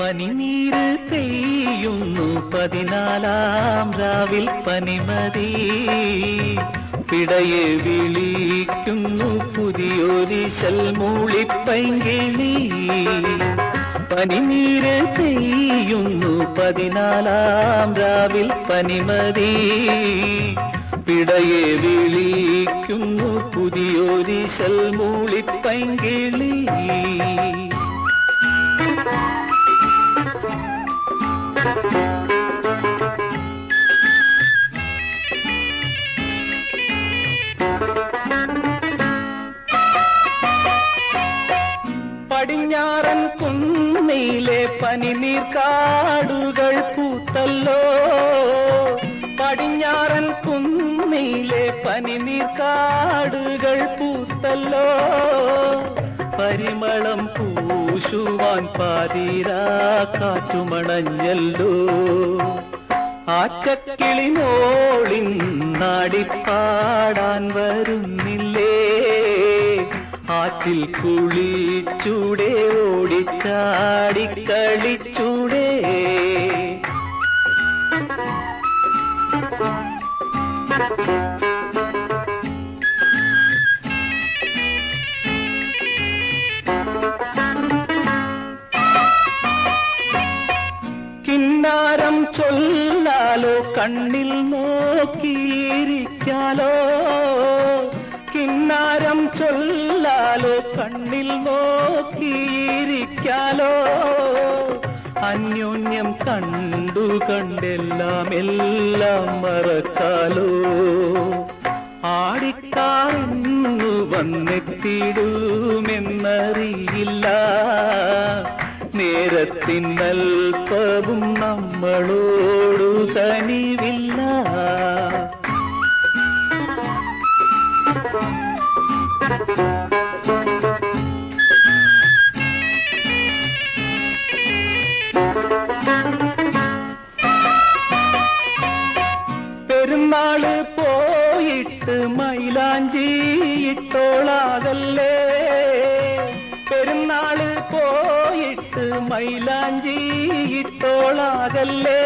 പനിനീര് പെയ്യുന്നു. പതിനാലാം രാവിൽ പനിമതി. പിടയെ വിളിക്കുന്നു. പുതിയൊരു ശൽമൂളിപ്പൈങ്കിളി പനിനീര് പെയ്യുന്നു. പതിനാലാം രാവിൽ പനിമതി. പിടയെ വിളിക്കുന്നു. പുതിയൊരു മൂളിപ്പൈങ്കിളി കുന്നിലെ പനിനീർ കാടുകൾ പൂത്തല്ലോ. പടിഞ്ഞാറൻ കുന്നിലെ പനിനീർ കാടുകൾ പൂത്തല്ലോ. പരിമളം പൂശുവാൻ പാതിരാ കാറ്റുമണഞ്ഞല്ലോ. ആറ്റക്കിളിനോളിൻ നാടിപ്പാടാൻ വരുന്നില്ലേ. ആറ്റിൽ കുളിച്ചൂടെ ഓടിച്ചാടി കളിച്ചൂടെ കിന്നാരം ചൊല്ലാലോ കണ്ണിൽ നോക്കിയിരിക്കാലോ. കിന്നാരം ചൊല്ലാലോ കണ്ണിൽ നോക്കിയിരിക്കാലോ. അന്യോന്യം കണ്ടു കണ്ടെല്ലാം എല്ലാം മറക്കാലോ. ആടിക്കാന്നു വന്നെത്തിടുമെന്നറിയില്ല നേരത്തിനൽപ്പവും നമ്മളോടു കനിവില്ല. പെരുന്നാൾ പോയിട്ട് മൈലാഞ്ചി ഇട്ടോളാകല്ലേ? പെരുന്നാൾ പോയിട്ട് മൈലാഞ്ചി ഇട്ടോളാകല്ലേ?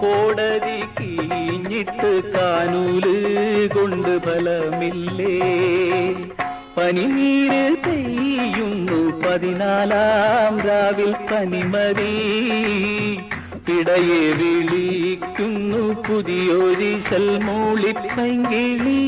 കോടതി കീഞ്ഞിട്ട് കാനൂൽ കൊണ്ട് ഫലമില്ലേ? പനിനീര് പെയ്യുന്നു പതിനാലാം രാവിൽ പനിമതി. പിടയെ വിളിക്കുന്നു പുതിയൊരിശൽ മൂളിപ്പൈങ്കിളി